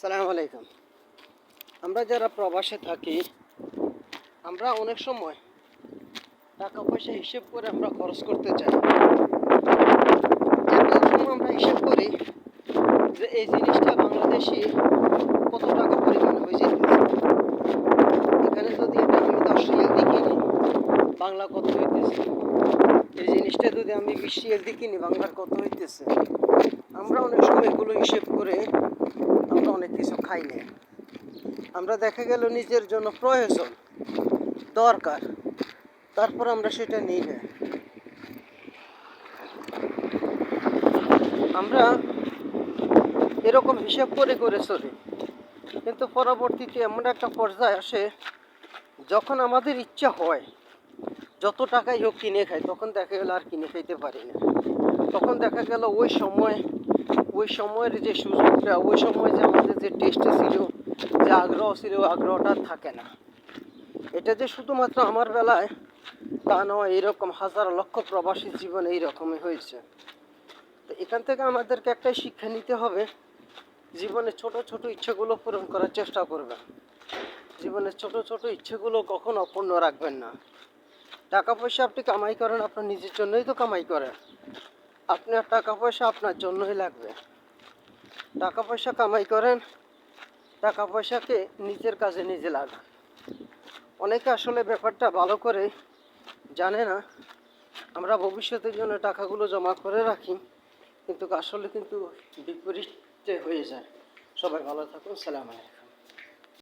সালাম আলাইকুম। আমরা যারা প্রবাসে থাকি, আমরা অনেক সময় টাকা পয়সা হিসেব করে আমরা খরচ করতে চাই। সময় আমরা হিসেব করি যে এই জিনিসটা বাংলাদেশি কত টাকা পরিমাণ হয়ে যেতেছে এখানে যদি এটা আমি দশ রিয়াল দিয়ে কিনি, বাংলা কত হইতেছে? এই জিনিসটা যদি আমি বিশ রিয়াল দিয়ে কিনি, বাংলার কত হইতেছে? আমরা অনেক সময় এগুলো হিসেব করে খাই না আমরা দেখা গেল নিজের জন্য প্রয়োজন, দরকার। তারপর আমরা সেটা নিই না। আমরা এরকম হিসাব করে করে চলি। কিন্তু পরবর্তীতে এমন একটা পর্যায়ে আসে, যখন আমাদের ইচ্ছা হয়, যত টাকাই হোক কিনে খাই, তখন দেখা গেল আর কিনে খাইতে পারি না। তখন দেখা গেল ওই সময়, ওই সময়ের যে সুযোগটা, ওই সময় যে আমাদের টেস্ট ছিল যে আগ্রহ ছিল, আগ্রহটা থাকে না। এটা যে শুধুমাত্র আমার বেলায় তা নয়, এরকম হাজার লক্ষ প্রবাসী জীবন এইরকমই হয়েছে। তো এখান থেকে আমাদেরকে একটাই শিক্ষা নিতে হবে, জীবনে ছোট ছোট ইচ্ছেগুলো পূরণ করার চেষ্টা করবেন। জীবনের ছোট ছোট ইচ্ছেগুলো কখনো অপূর্ণ রাখবেন না। টাকা পয়সা আপনি কামাই করেন, আপনার নিজের জন্যই তো কামাই করেন আপনার টাকা পয়সা আপনার জন্যই লাগবে। টাকা পয়সা কামাই করেন টাকা পয়সাকে নিজের কাজে নিজে লাগা অনেকে আসলে ব্যাপারটা ভালো করে জানে না। আমরা ভবিষ্যতের জন্য টাকাগুলো জমা করে রাখি, কিন্তু আসলে কিন্তু বিপরীতে হয়ে যায়। সবাই ভালো থাকুন, সালাম আলাইকুম।